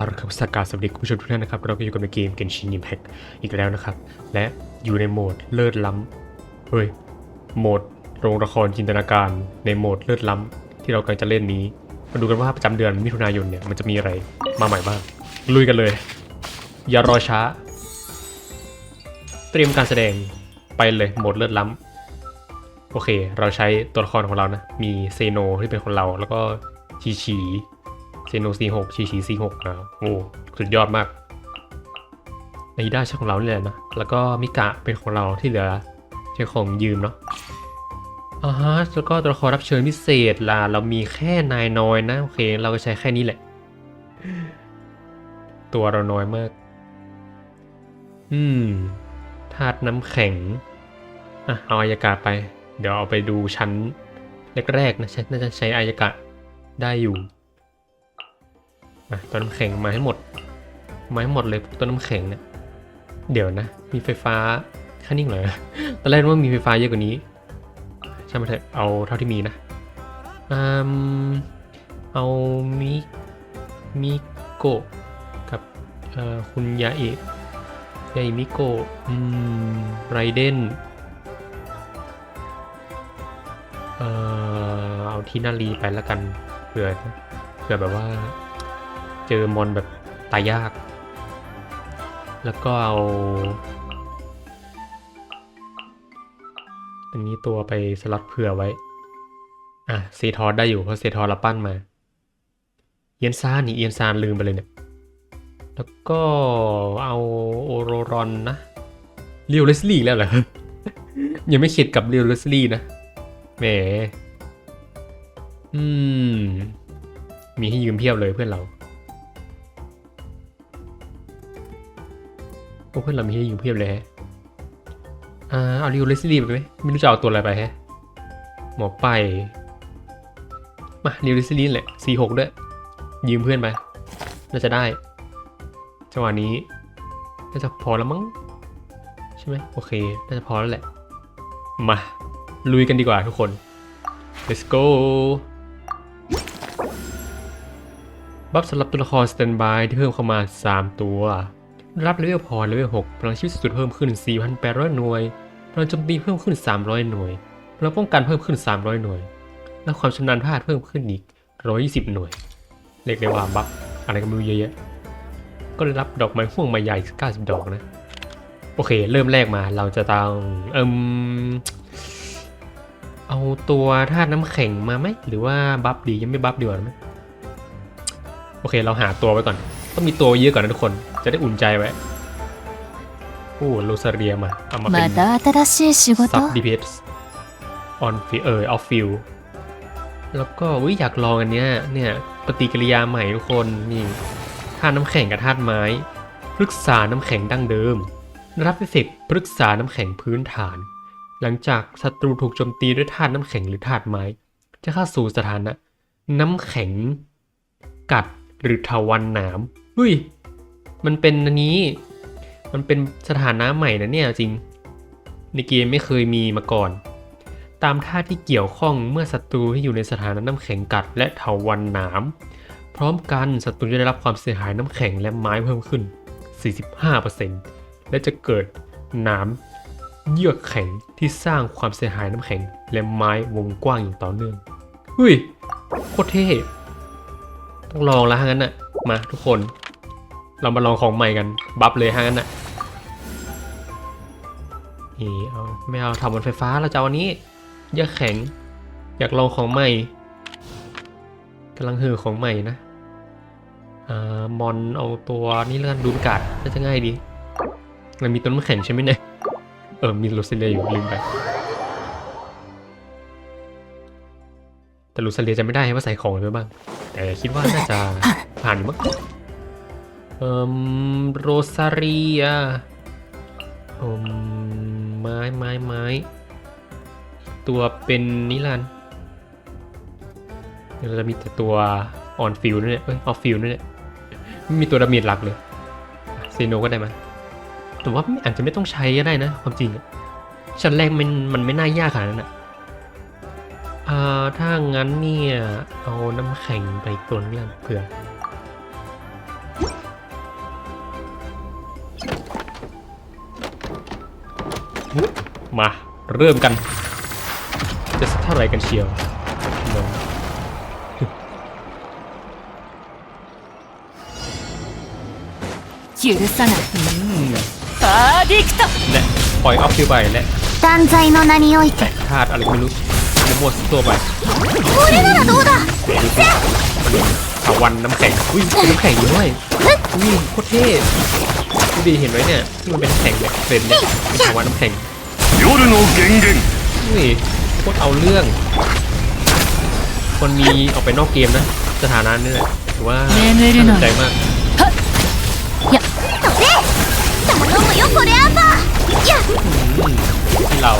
เอาละครับสกาสวัสดีคุณผู้ชมทุกท่านนะครับ เราก็อยู่กันในเกม Genshin Impact อีกแล้วนะครับ และอยู่ในโหมดเลิศล้ำเฮ้ยโหมดโรงละครจินตนาการในโหมดเลิศล้ำที่เรากำลังจะเล่นนี้ มาดูกันว่าประจำเดือนมิถุนายนเนี่ยมันจะมีอะไรมาใหม่บ้าง ลุยกันเลย อย่ารอช้า เตรียมการแสดงไปเลยโหมดเลิศล้ำโอเค เราใช้ตัวละครของเรานะมีเซโนที่เป็นคนเราแล้วก็ชีชี เซโนซีหกชีชีซีหกนะโอ้สุดยอดมากไอด้าใช่ของเรานี่แหละนะ แล้วก็มิกะเป็นของเราที่เหลือใช้ของยืมเนาะอ่าฮะแล้วก็ตัวละครรับเชิญพิเศษล่ะเรามีแค่นายน้อยนะโอเค เราก็ใช้แค่นี้แหละ ตัวเราน้อยมาก อืมธาตุน้ำแข็งอะเอาอายกาศไป เดี๋ยวเอาไปดูชั้นแรกๆนะฉันน่าจะใช้อายากาศได้อยู่ อะต้นน้ำแข็งมาให้หมด มาให้หมดเลยต้นน้ำแข็งเนี่ยเดี๋ยวนะ มีไฟฟ้าแค่นิ่งเหรอตอนแรกนึกว่ามีไฟฟ้าเยอะกว่านี้ช่างมันเถอะเอาเท่าที่มีนะอืมเอามิมิโกะกับเอ่อคุณยาเอะยาอิมิโกะอืมไรเดนเอ่อเอาทีนารีไปแล้วกันเผื่อเผื่อแบบว่า เจอมอนแบบตายยาก แล้วก็เอาอันนี้ตัวไปสลัดเผื่อไว้ อะเซทอร์ได้อยู่เพราะเซทอร์เราปั้นมา เอียนซานนี่เอียนซานลืมไปเลยเนี่ย แล้วก็เอาโอโรรอนนะเรียวเลสลี่แล้วเหรอ ยังไม่เข็ดกับเรียวเลสลี่นะ แหม อืม มีให้ยืมเพียบเลยเพื่อนเรา โอ้เพื่อนเรามีให้ยืมเพียบเลยฮะอ่าเอาริวเลสลี่ไปไหมไม่รู้จะเอาตัวอะไรไปฮะหมอไป มาริวเลสลี่แหละ C6 ด้วย ยืมเพื่อนไปน่าจะได้จังหวะนี้น่าจะพอแล้วมั้งใช่ไหมโอเคน่าจะพอแล้วแหละ มา ลุยกันดีกว่าทุกคน let's go บัฟสำหรับตัวละครสแตนบายที่เพิ่มเข้ามา 3 ตัว รับเลเวลพอเลเวล6พลังชีวิตสุดเพิ่มขึ้น 4,800 หน่วยพลังโจมตีเพิ่มขึ้น 300 หน่วยพลังป้องกันเพิ่มขึ้น 300 หน่วย และความชำนาญพลาดเพิ่มขึ้นอีก 120 หน่วย เรียกได้ว่าบัฟอะไรก็ไม่รู้เยอะแยะ ก็ได้รับดอกไม้ห่วงใบใหญ่ 90 ดอกนะ โอเค เริ่มแรกมาเราจะต้องเอิมเอาตัวธาตุน้ำแข็งมาไหม หรือว่าบัฟดียังไม่บัฟดีกว่าไหมโอเค เราหาตัวไว้ก่อน ต้องมีตัวเยอะก่อนนะทุกคน จะได้อุ่นใจไว้ โอ้โรซาเรียมา เอามาเป็นซับดีพีเอส on นฟิเ off fuel แล้วก็วิอยากลองอันเนี้ย เนี่ยปฏิกิริยาใหม่ทุกคน นี่ธาตุน้ำแข็งกับธาตุไม้พฤกษาน้ำแข็งดั้งเดิมรับเอฟเฟกต์พฤกษาน้ำแข็งพื้นฐาน หลังจากศัตรูถูกโจมตีด้วยธาตุน้ำแข็งหรือธาตุไม้ จะเข้าสู่สถานะ น้ำแข็ง กัดหรือทวันหนาม ฮ้ย มันเป็นอันนี้ มันเป็นสถานะใหม่นะเนี่ยจริง ในเกมไม่เคยมีมาก่อน ตามท่าที่เกี่ยวข้องเมื่อศัตรูที่อยู่ในสถานะน้ำแข็งกัด และเถาวันหนาม พร้อมกันศัตรูจะได้รับความเสียหายน้ำแข็งและไม้เพิ่มขึ้น 45%และจะเกิดหนามเยือกแข็งที่สร้างความเสียหายน้ำแข็ง และไม้วงกว้างอย่างต่อเนื่องเฮ้ยโคตรเท่ต้องลองแล้วงั้นน่ะ มาทุกคน เรามาลองของใหม่กัน บัฟเลยฮะงั้นน่ะนี่เอาไม่เอาทำบนไฟฟ้าเราจะเอาอันนี้ยอะแข็ง อยากลองของใหม่กำลังหือของใหม่นะอ่ามอนเอาตัวนี้แล้วกันดูนกาดน่าจะง่ายดีมันมีต้นมะแข็งใช่ไหมเนี่ยเออมีลูซิเลียอยู่ลืมไปแต่ลูซิเลียจะไม่ได้ให้ว่าใส่ของอะไรไปบ้าง แต่คิดว่าน่าจะผ่านอยู่มั้ง เอ่อโรซาเรียอมไม้ไม้ไม้ตัวเป็นนิรันเราจะมีแต่ตัวออนฟิลนั่นแหละเอ้ยออฟฟิลนั่นแหละไม่มีตัวดาเมจหลักเลยเซโนก็ได้ไหมแต่ว่าอาจจะไม่ต้องใช้ก็ได้นะ ความจริงชั้นแรกมันมันไม่น่ายากขนาดนั้นอะอ่าถ้างั้นเนี่ย เอาน้ำแข็งไปตัวนึงแล้วกันเผื่อมาเริ่มกัน จะสักเท่าไหร่กันเชียวน้อง 許さないパーディクト และปล่อยออฟฟิวไปและ 断罪の名において แตะธาตุอะไรก็ไม่รู้แล้วมั่วซั่วไป これならどうだ ถาวันน้ำแข็งอุ้ยเป็นน้ำแข็งอยู่ด้วยอุ้ยโคตรเท่ดูดีเห็นไหมเนี่ยที่มันเป็นน้ำแข็งเนี่ยเฟรมเนี่ยเป็นถาวันน้ำแข็ง 夜の源源 อุ้ยโคตรเอาเรื่อง คนมีออกไปนอกเกมนะ สถานะนี่แหละถือว่า 眠る น่าส の นใจมาก 頼むよこれアンバーやっ อืมที่เรา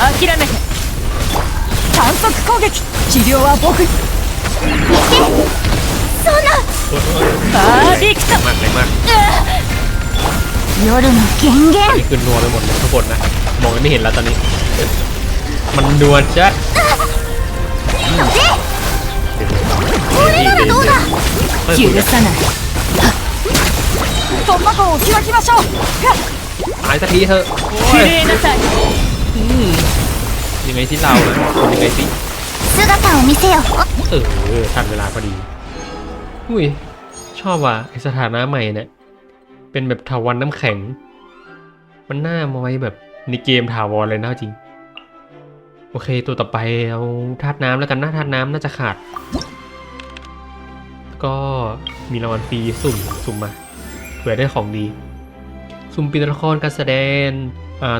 諦めて反則攻撃治療は僕そんな โอ้ย パーディクト มากเลยมาก 夜の源源 นี่คือนัวไปหมดเลยทุกคนนะ มองกันไม่เห็นแล้วตอนนี้ มันนัวจัด これならどうだเฮ้ย 許さない突破口を開きましょう ตายสักทีเถอะโอ้ 綺 ย 麗なさい อืมยังไงที่เรานะยังไงสิ 姿を見せよ เออทันเวลาพอดี อุ้ย ชอบว่ะไอสถานะใหม่เนี่ย เป็นแบบถาวรน้ำแข็ง มันน่ามาไว้แบบในเกมถาวรเลยนะจริง โอเคตัวต่อไปเอาธาตุน้ำแล้วกันหนะธาตุน้ำน่าจะขาด ก็มีรางวัลฟรีสุ่มสุ่มมาเผื่อได้ของดี สุ่มเป็นตัวละครการแสดง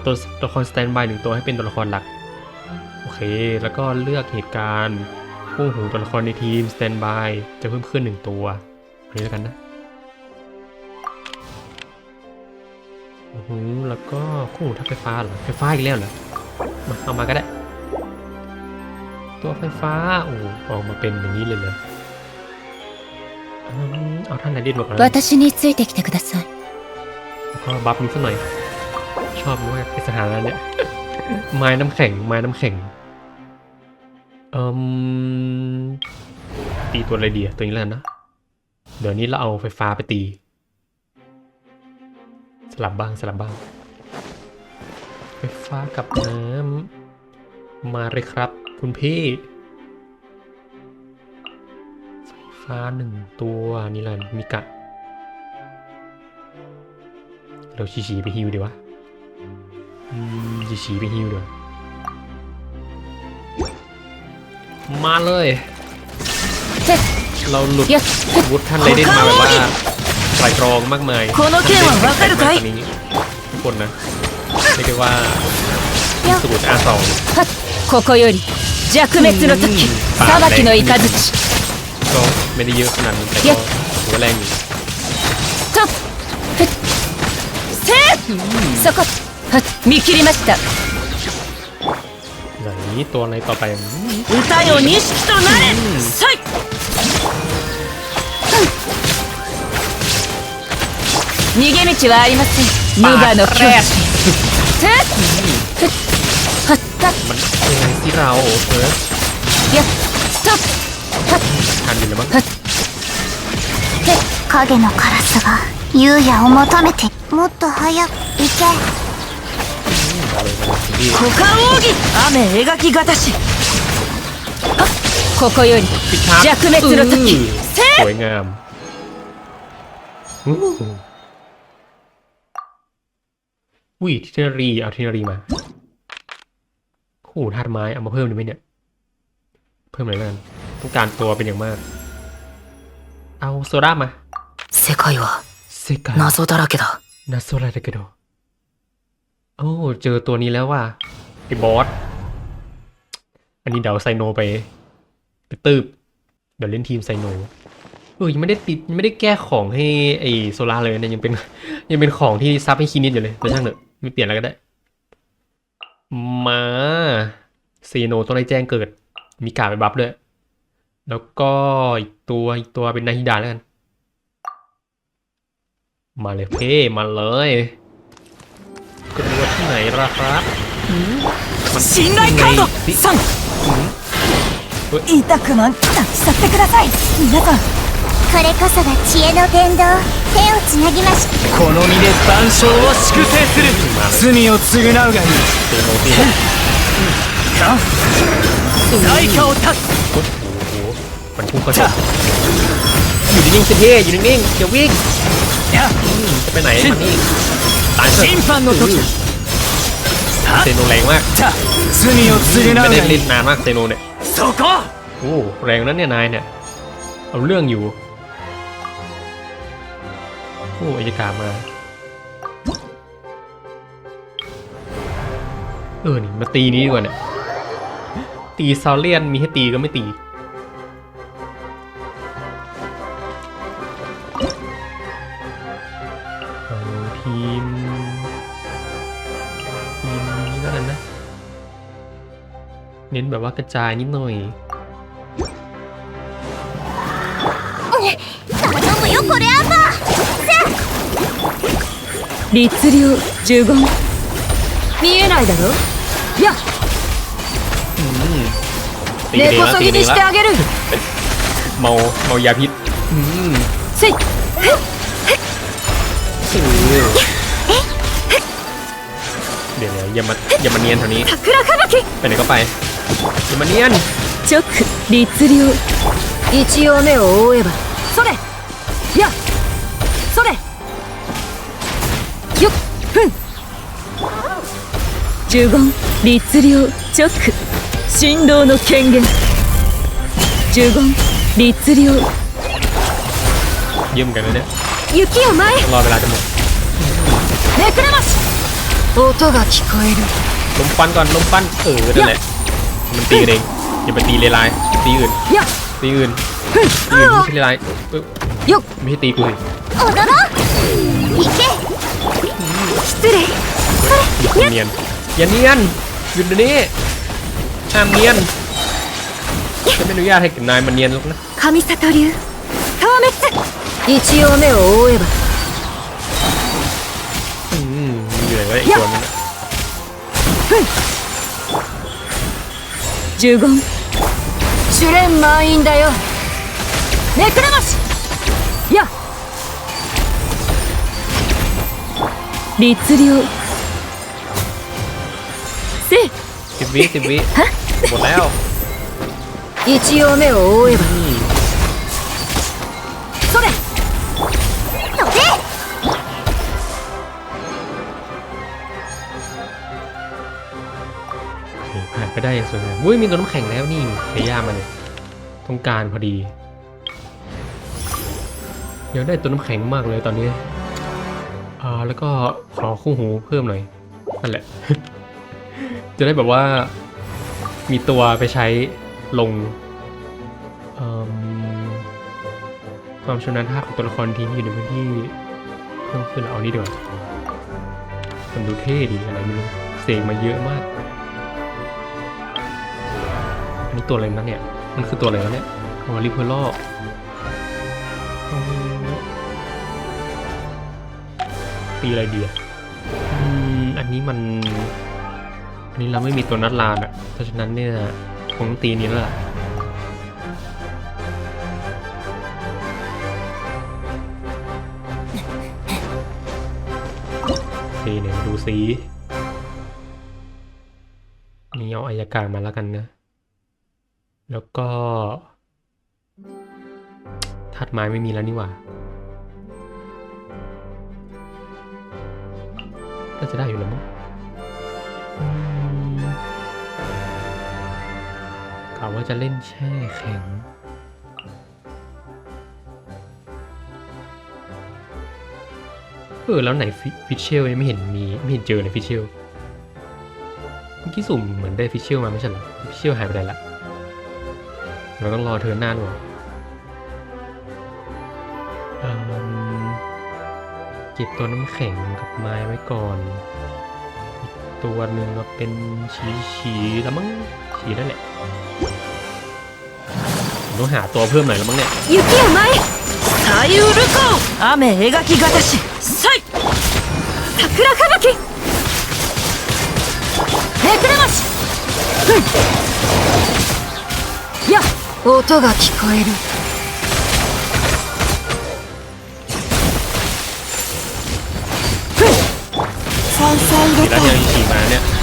ตัวตัวละครสแตนบายหนึ่งตัวให้เป็นตัวละครหลัก โอเค แล้วก็เลือกเหตุการณ์คู่หูตัวละครในทีมสแตนบายจะเพิ่มขึ้นหนึ่งตัวอันนี้แล้วกันนะ อือหือแล้วก็คู่หูทัพไฟฟ้าเหรอ ไฟฟ้าอีกแล้วเหรอ มาเอามาก็ได้ ตัวไฟฟ้า โอ้ออกมาเป็นอย่างนี้เลยเหรออืมเอาท่านไหนดีกว่ากัน 私についてきてください ก็บัฟนี้สักหน่อย ชอบมากไอสถานะเนี่ย ไม้น้ำแข็ง ไม้น้ำแข็ง เอ่มตีตัวอะไรดีอะตัวนี้แล้วกันนะ เดี๋ยวนี้เราเอาไฟฟ้าไปตี ส ลับบ้างสลับบ้างไฟฟ้ากับน้ำมาเลยครับ คุณพี่ไฟฟ้าหนึ่งตัวนี่แหละมิกะเราฉีฉีไปฮิวดีวะอืมฉีฉีไปฮิวดีกว่ามาเลย เราหลุดよしวุฒท่านเลยได้มาแบบว่า ไตรตรองมากมาย この剣はわかるかい ตอนนี้ทุกคนนะเรียกได้ว่าสูตร R2 はっここより弱滅の時うん裁きの雷 ก็ไม่ได้เยอะขนาดนั้นแต่ เย ก็ อะ ถือว่าแรงอยู่ とふっせーそこはっ見切りました ไหนตัวอะไรต่อไปอืม 歌よ錦となれさい 逃げ道はありません無我の境地せーふっはったっ มันยังไงที่เราเออ やっストップはっ ทันอยู่แล้วมั้ง はっ影のカラスが優也を求めてもっと早く行け มาเลยมาเลยพี่ 股間奥義雨描きがたしはっここより พิชาร์ 弱滅の時 อืม せ สวยงามอู้ อุ้ยเทนรีเอาเทนรีมา คู่ธาตุไม้เอามาเพิ่มได้ไหมเนี่ย เพิ่มหน่อยแล้วกันต้องการตัวเป็นอย่างมาก เอาโซดามา 世界は เซกา 謎だらけだ นาโซราเดกโดโอ้ เจอตัวนี้แล้วว่ะไอ้บอส อันนี้เดี๋ยวไซโนไป ไปตืบ เดี๋ยวเล่นทีมไซโน เออยังไม่ได้ติดยังไม่ได้แก้ของให้ไอโซล่าเลยเนี่ยยังเป็น ยังเป็นของที่ซับให้คินิดอยู่เลยแต่ช่างเถอะ ไม่เปลี่ยนแล้วก็ได้ มาเซโนต้องได้แจ้งเกิด มีการดไปบัฟด้วย แล้วก็อีกตัวอีกตัวเป็นนาฮิดาแล้วกัน มาเลยเพ่มาเลยกระโดดที่ไหนล่ะครับมัน 信頼カード สิ 3痛く満たし去ってください皆さん これこそが知恵の伝道手をつなぎましこの身で万象を粛清する罪を償うがいいเจโนตี か在下を断つ โอ้โหมันพุ่งเข้าชนอยู่นิ่งๆสิเท่อยู่นิ่งๆอย่าวิ่ง や จะไปไหนมันนี่ตายเถอะ 審判の時さあ เซโนแรงมาก じゃ罪を償う ไม่ が ได้ い เล่ い นนานมากเซโนเนี่ย そこ โอ้แรงนั้นเนี่ยนายเนี่ยเอาเรื่องอยู่ โอ้อายการมาเออนี่มาตีนี้ดีกว่าเนี่ยตีซาเลียนมีให้ตีก็ไม่ตีเอาทีมทีมนี้ก็แล้วกันนะ เน้นแบบว่ากระจายนิดหน่อย 律令呪言見えないだろや ตีกันเอง 根こ ละ そ ตี ぎ กันเอ に ง して ละ あげる เมาเมายาพิษอืม せい เดี๋ยวเดี๋ยวอย่ามาอย่ามาเนียนแถวนี้ 桜吹雪 ไปไหนก็ไปอย่ามาเนียน 直律令一応目を覆えばそれやそれ 呪言律令直振動の権限呪言律令 เยี่ยมกันนะเนี่ย 雪を前 ต้องรอเวลาจะหมด めくれまし音が聞こえる ลมฟันก่อนลมฟันเออนั่นแหละมันตีกันเองอย่าไปตีเลไลายตีอื่น や ตีอื่นตีอื่นไม่ใช่เลไลายเอ้ย よっ ไม่ใช่ตีกูสิ 踊ろう行け失礼 อย่าเนียน อย่าเนียนหยุดเดี๋ยวนี้ห้ามเนียนจะไม่อนุญาตให้นายมันเนียนหรอกนะ 神里流消滅一応目を覆えば อืมมีอยู่ไหนวะไอ้ตัวนั้นน่ะ 呪言試練満員だよめくれましや律令 せい สิบวิสิบวิหมดแล้ว 一応目を覆えばそれ飛べ โอเคผ่านไปได้อย่างสวยงามอุ้ยมีตัวน้ำแข็งแล้วนี่เฟย่ามันยต้องการพอดีเดี๋ยวได้ตัวน้ำแข็งมากเลยตอนนี้อ่าแล้วก็ขอคู่หูเพิ่มหน่อยนั่นแหละ จะได้แบบว่า มีตัวไปใช้ลงความชำนาญท่าของตัวละครทีมอยู่ในพื้นที่เพิ่มขึ้นเอานี่ดีกว่ามันดูเท่ดีอะไรไม่รู้เสกมาเยอะมากอันนี้ตัวอะไรนะเนี่ย มันคือตัวอะไรแล้วเนี่ยอ๋อริเพอร์ลอตีอะไรดีอะอันนี้มัน นนี้เราไม่มีตัวนัดลานอะเพราะฉะนั้นเนี่ยคงต้องตีนี้แล้วล่ะตีเนี่ยดูสีนี่เอาอายการมาแล้วกันนะ แล้วก็ธาตุไม้ไม่มีแล้วนี่หว่าก็จะได้อยู่แล้วมั้ง กะว่าจะเล่นแช่แข็ง เออ แล้วไหนฟิฟิชเชลยังไม่เห็นมีไม่เห็นเจอเลยฟิชเชลเมื่อกี้สุ่มเหมือนได้ฟิชเชลมาไม่ใช่เหรอฟิชเชลหายไปไหนละ เราต้องรอเธอหน้าด้วยเอิ่มเก็บตัวน้ำแข็งกับไม้ไว้ก่อน อีกตัวหนึ่งก็เป็นฉีฉีแล้วมั้ง อยู่นั่นแหละต้องหาตัวเพิ่มหน่อยแล้วมั้งเนี่ยยุกิยามะซายูรุโกะ雨描き型しサイ桜吹雪めくれましいや音が聞こえる山菜入れ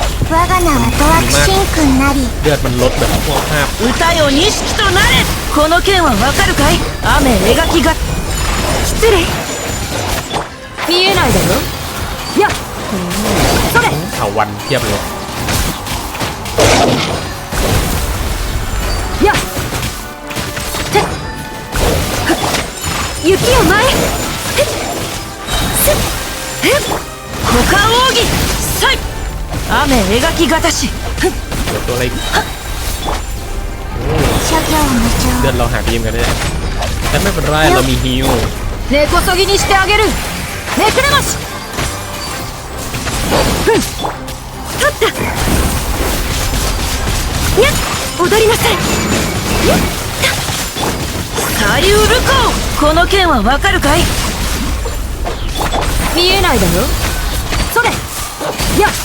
た。เนี่ยขี่มาเนี่ย 我が名はドアクシン君なり เลือดมันลดแบบพวกภาพ 歌よ錦となれこの剣はわかるかい雨描きが失礼見えないだろやっそれ เถาวันเทียบเลย やってっ雪を前へっすっへっ股間奥義さい 雨描きがたしふっ เดี๋ยวตัวอะไรอีก 諸行無 เลือดเราหาพีมกันได้แต่ไม่เป็นไรเรามีฮิว 根こそぎにしてあげるめくれましふん立ったにゃっ踊りなさいにゃったサリウルコこの剣はわかるかい見えないだろそれやっそれ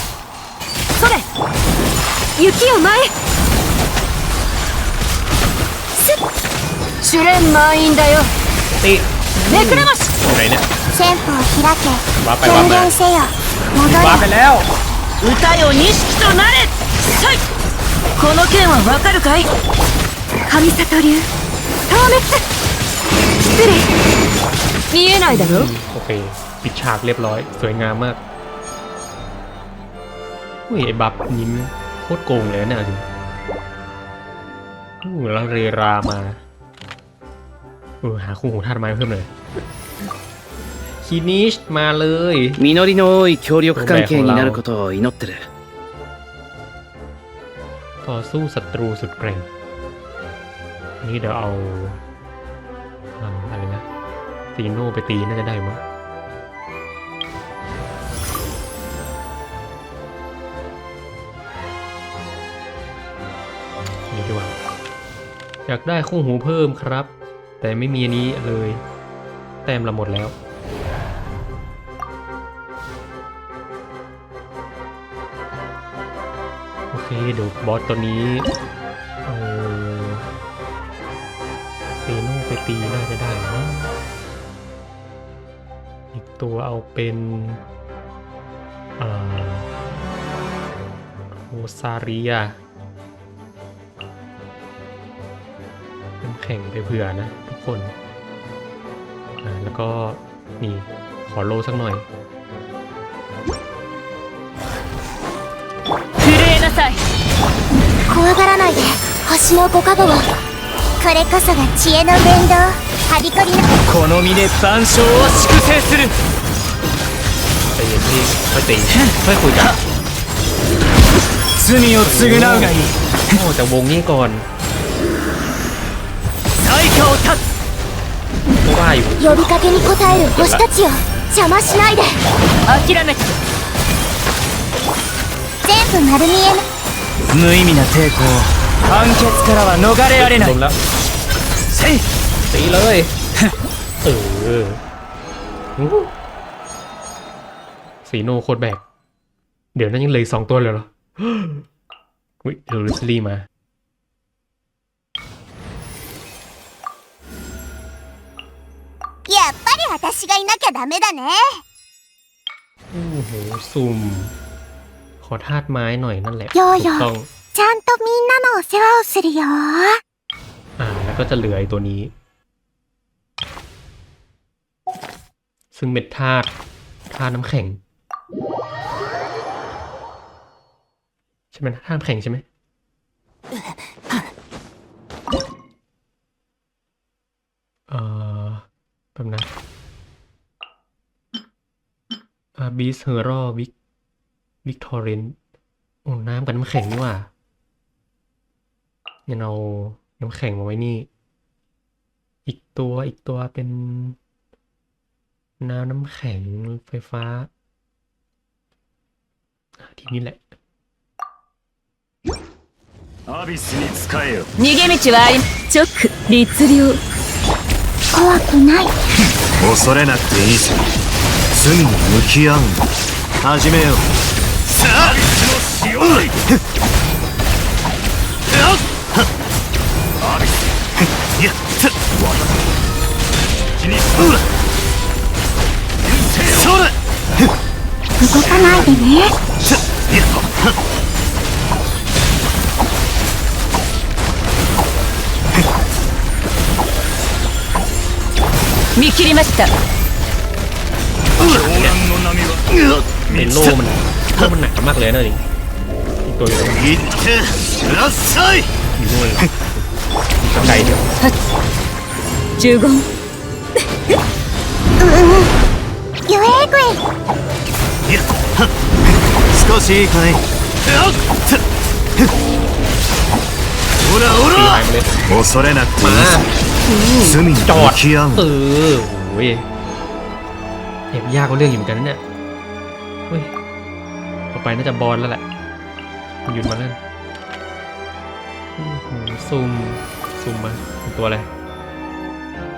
雪を前へすっ試練満員だよ ติ めくれまし อยู่ไหนเนี่ย 線法を開けわかるわかる宣言せよ戻 วาร์ปไป れ แล้ว 歌よ錦となれさいこの剣はわかるかい神里流透滅失礼見えないだろ โอเคปิดฉากเรียบร้อย สวยงามมากอุ้ยไอ้บัฟนิ้มโค ตรโกงเลยนะเนี่ยจริงอู้แล้วเรรามาเออหาคู่หูธาตุไม้เพิ่มเลยคีนิชมาเลย 実りの多い協力関係になることを祈ってる ต่อสู้ศัตรูสุดเกร่งอันนี่เดี๋ยวเอาเอาอะไรนะตีโน่ไปตีน่าจะได้มั้ง อยากได้คู่หูเพิ่มครับ แต่ไม่มีอันนี้เลย แต้มเราหมดแล้ว โอเคเดี๋ยวบอสตัวนี้เอาเซโนไปตีน่าจะได้นะอีกตัวเอาเป็นอ่าโอซาเรียน้ แข็งไปเผื่อนะ ทุกคนอ่าแล้วก็นี่ขอโลสักหน่อย 震えなさい怖がらないで星のご加護をこれこそが知恵の伝道はびこりのこの身で万象を粛清する ใจเย็นพี่ค่อยตีค่อยคุยกัน 罪を償うがいい โอ้จากวงนี้ก่อน 対 価を断つ ก็ว่าอยู่ 呼びかけに応える星たちよ邪魔しないで諦めて全部丸見えの無意味な抵抗判決からは逃れられな ล い มแล้ว せい ตีเลย เอออู้หูสีโนโคตรแบก เดี๋ยวนั้นยังเหลยสองตัวเลยเหรอ วิเทอร์ลิสลี่มา やっぱり私がいなきゃダメだね โอ้โหซุ่ม ขอธาตุไม้หน่อยนั่นแหละ โยโย่ ถูกต้อง ちゃんとみんなのお世話をするよ อ่า แล้วก็จะเหลือไอ้ตัวนี้ ซึ่งเป็นธาตุธาตุน้ำแข็ง ใช่ไหมธาตุน้ำแข็งใช่ไหมเอ่อ อ แป๊บนะอาบิสเฮอร์วิกวิกทอเรนโอ้น้ำกับน้ำแข็งนี่หว่ายังเอาน้ำแข็งมาไว้นี่ อีกตัวอีกตัวเป็น น้ำน้ำแข็งไฟฟ้าอ่ะทีนี้แหละ アビスに仕えよ逃げ道はありチョック律令 怖くない。恐れなくていいさ罪に向き合うんだ始めよう。さあアビスの潮来アビスやっ。た私にそうだそうだ動かないでね見切りました เมนโลมันโลมันหนักมากเลยนะนี่อีกตัวอยู่ตรงนี้ 行ってらっしゃい อยู่นู่นเลยมีไกลเดียว 呪言ゆえぐいいやはっ少しいいかいあっつほらほ ตีหาย ら ไปเลย 恐れなくていい มา さ罪に จอดเออโอ้ยเอบยากก็เรื่องอยู่เหมือนกันเนี่ยเฮ้ยต่อไปน่าจะบอลแล้วแหละมันหยุดมาเล่นซุ่มซุ่มมาตัวอะไร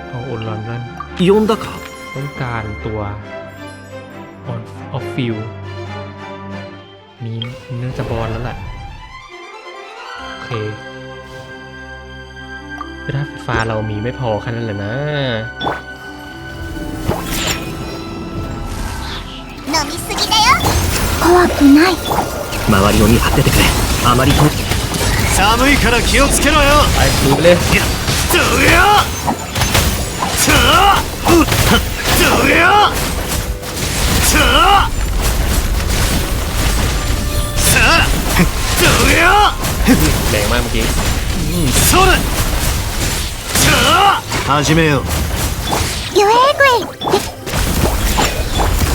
เอาออนลอนนั่นยนดะครับต้องการตัวออนออฟฟิลมีน่าจะบอลแล้วแหละโอเค กระดาษไฟฟ้าเรามีไม่พอแค่นั้นแหละนะ 飲みすぎだよ怖くない周りを見張っててくれあまりと寒いから気をつけろよ ไปดูเลย いやどやさあうっどやさあさあどや แรงมากเมื่อกี้ それさあ 始めよう。ゆえぐい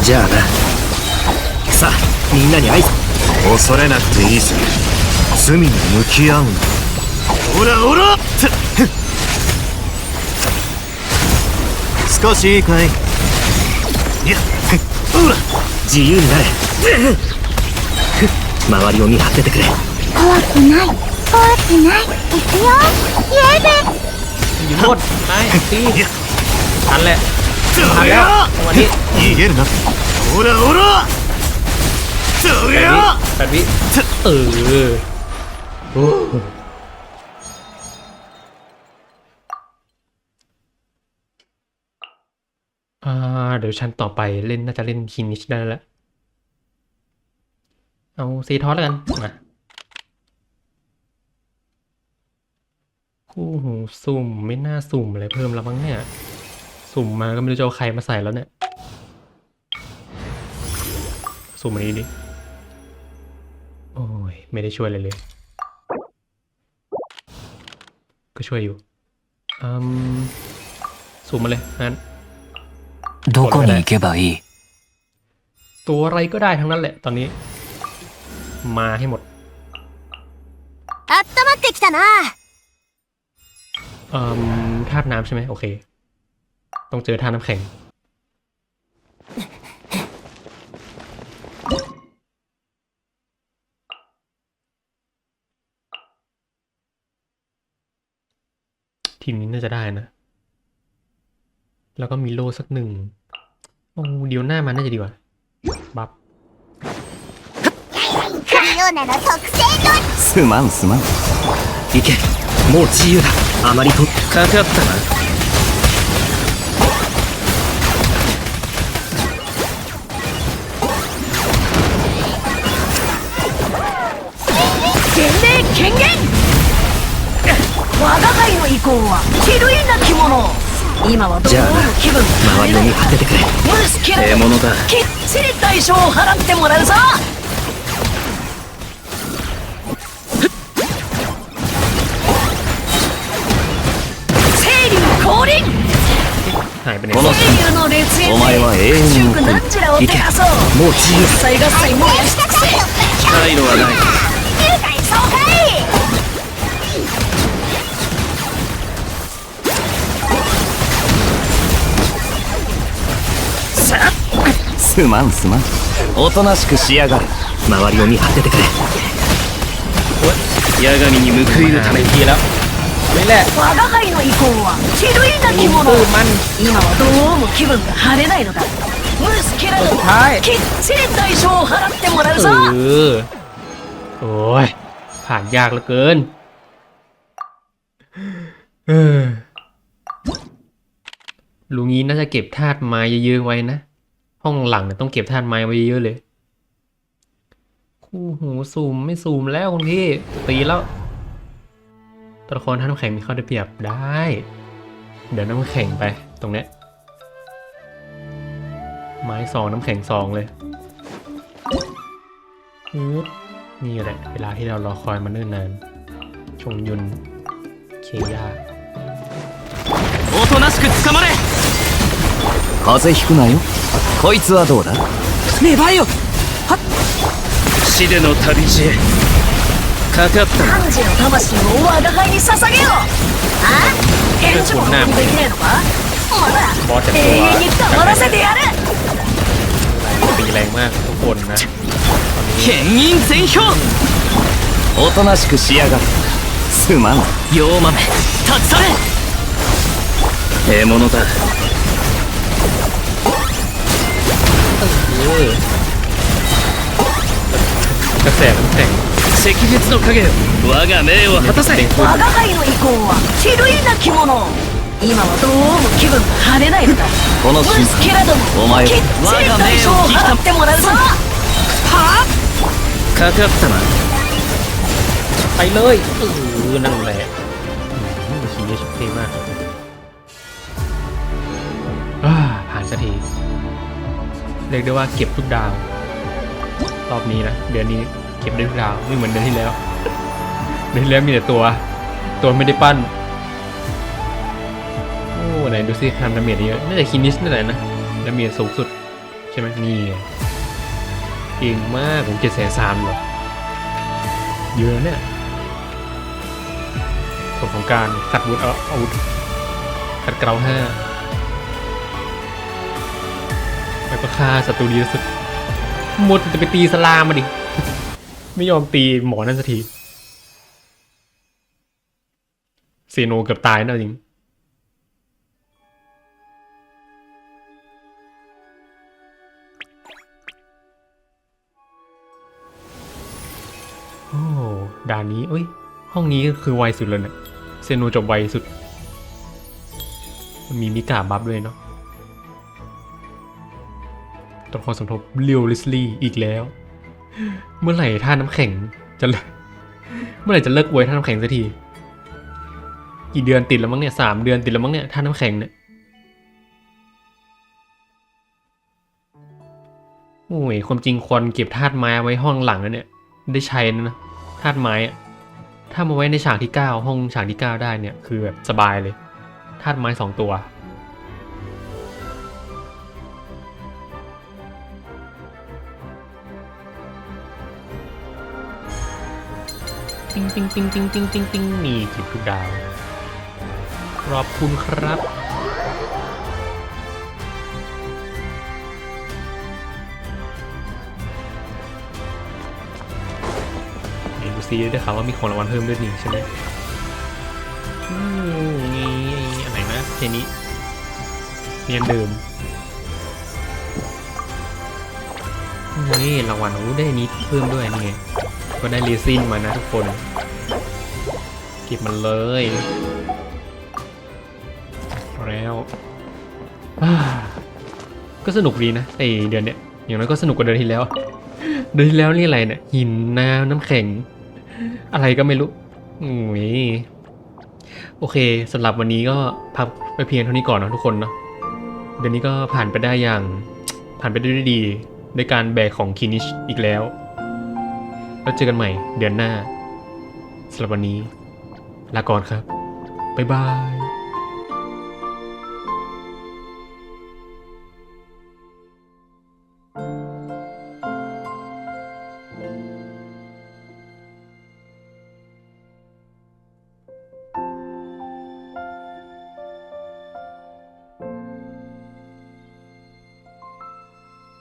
じゃあな。さあみんなに挨拶恐れなくていいさ罪に向き合うんだほらほら。つ少しいいかい？いやほら自由になれ。周りを見張っててくれ。怖くない。怖くない。行くよ。ゆえぐい อยู่โน่นไปตี いや ทันแหละ ど ทันแล้ว や จังหวะนี้ 逃げるなほらほらどや แปดวิเออโอ้อ่าเดี๋ยวชั้นต่อไปเล่นน่าจะเล่นคินิชได้แล้ว เอาซีทอสแล้วกัน ม าคู่หูสุ่มไม่น่าสุ่มอะไรเพิ่มแล้วมั้งเนี่ย สุ่มมาก็ไม่รู้จะเอาใครมาใส่แล้วเนี่ย สุ่มอันนี้ดิ โอ้ย ไม่ได้ช่วยอะไรเลย ก็ช่วยอยู่อืมสุ่มมาเลยงั้น どこに行けばいい ตัวอะไรก็ได้ทั้งนั้นแหละ ตอนนี้ มาให้หมด あったまってきたな เอ่อธาตุน้ำใช่ไหมโอเค ต้องเจอธาตุน้ำแข็ง ทีมนี้น่าจะได้นะ แล้วก็มีโลสักหนึ่งโอ้เดี๋ยวหน้ามันน่าจะดีกว่า บัฟ カリオーナの特製ドリすまんすまん行けもう自由だ あまりとかかったな。伝令権限。我が輩の意向は比類なきもの。今はどう気分が周りを見張っててくれ。ムスキラええものだきっちり代償を払ってもらうぞหายไปไหน この清流の烈焰お前は永遠に祝何時らを照らそうもう自由だ一切合切燃やし尽くせ退路はない入会総会すまんすまんおとなしくしやがれ周りを見張っててくれ八神に報いるため ทีแล้ว นี่แหละ 我が輩の意向は比類なきもの今はどうも気分が晴れないのだムスキラのきっちり代償を払ってもらう เอ ぞ อ โอ้ย ผ่านยากเหลือเกิน เออ ลุงนี้น่าจะเก็บธาตุไม้เยอะๆไว้นะ ห้องหลังเนี่ยต้องเก็บธาตุไม้ไว้เยอะๆเลย ค คู่หูซูมไม่ซูมแล้วคุณพี่ ตีแล้ว ตัวละครท่านน้ำแข็งมีข้อได้เปรียบได้ เดี๋ยวน้ำแข็งไปตรงเนี้ยไม้สองน้ำแข็งสองเลยฮึบนี่แหละ เวลาที่เรารอคอยมาเนิ่นนาน ชงยุน เคยา おとなしく捕まれ風邪ひくなよこいつはどうだ芽生えよ死での旅路へ かかったな汝の魂を我が輩に捧げようあ返事もできねえのかまだ บอสจะ 永 ตัว 遠に黙らせてやる ตีแรงมากทุกคนนะ 牽引全票おとなしくしやがってすまん羊豆立ち去れ獲物だ กระแสน้ำแข็ง 赤月の影よ我が命を果たせ我が輩の意向は比類なきもの今はどうも気分が晴れないのだこの瞬虫けれどもお前はきっちり代償を払ってもらうぞはあかかったな ไปเลยเออนั่นแหละอืมคีนี้ชุดเท่มากอ่าผ่านสักที เรียกได้ว่าเก็บทุกดาว รอบนี้นะ เดือนนี้ เก็บได้ทุกดาวไม่เหมือนเดือนที่แล้วเดือนที่แล้วมีแต่ตัว ตัวไม่ได้ปั้นโอ้ไหนดูสิทำดาเมจเยอะน่าจะคินิสนั่นแหละนะดาเมจสูงสุด ใช่ไหมนี่เก่งมากผมเจ็ดแสนสามหรอเยอะเนี่ยผลของการขัดวุฒิเอาอาวุธขัดเกลาห้าแล้วก็ฆ่าศัตรูดีที่สุดหมดจะไปตีสลามมาดิ ไม่ยอมตีหมอนั่นสักทีเซโนเกือบตายนะจริงโอ้ด่านนี้เอ้ย ห้องนี้ก็คือไวสุดเลยเนะี่ยเซโนจบไวสุด มันมีมิกาบัฟด้วยเนาะตัวละครสมทบเรียวลิสลี่อีกแล้ว เมื่อไหร่ท่าน้ำแข็งจะเลิกเมื่อไหร่จะเลิกอวยท่าน้ำแข็งสักที กี่เดือนติดแล้วมั้งเนี่ยสามเดือนติดแล้วมั้งเนี่ยท่าน้ำแข็งเนี่ยโอ้ยความจริงควรเก็บธาตุไม้ไว้ห้องหลังนะเนี่ย ได้ใช้นะธาตุไม้อะถ้ามาไว้ในฉากที่ 9 ห้องฉากที่ 9 ได้เนี่ย คือแบบสบายเลยธาตุไม้สองตัว ติ้งติ้งติ้งติ้งติ้งติ้งติ้งมีจิบทุกดาว ขอบคุณครับ เดี๋ยวดูซิได้ข่าวว่ามีของรางวัลเพิ่มด้วยนี่ใช่ไหมอืมนี่อันไหนะเทนี้เรียนเดิมนี่รางวัลโอ้ได้นนี้เพิ่มด้วยนี่ไง ก็ได้เรซินมานะทุกคน เก็บมันเลย แล้วก็สนุกดีนะไอเดือนเนี้ยอย่างน้อยก็สนุกกว่าเดือนที่แล้ว เดือนที่แล้วนี่อะไรเนี่ยหินน้ำน้ำแข็ง อะไรก็ไม่รู้อุ้ยโอเคสำหรับวันนี้ก็พักไปเพียงเท่านี้ก่อนนะทุกคนเนาะเดือนนี้ก็ผ่านไปได้อย่าง ผ่านไปได้ด้วยดีด้วยการแบกของคินิชอีกแล้ว แล้วเจอกันใหม่เดือนหน้าสำหรับวันนี้ ลาก่อนครับ บ๊ายบาย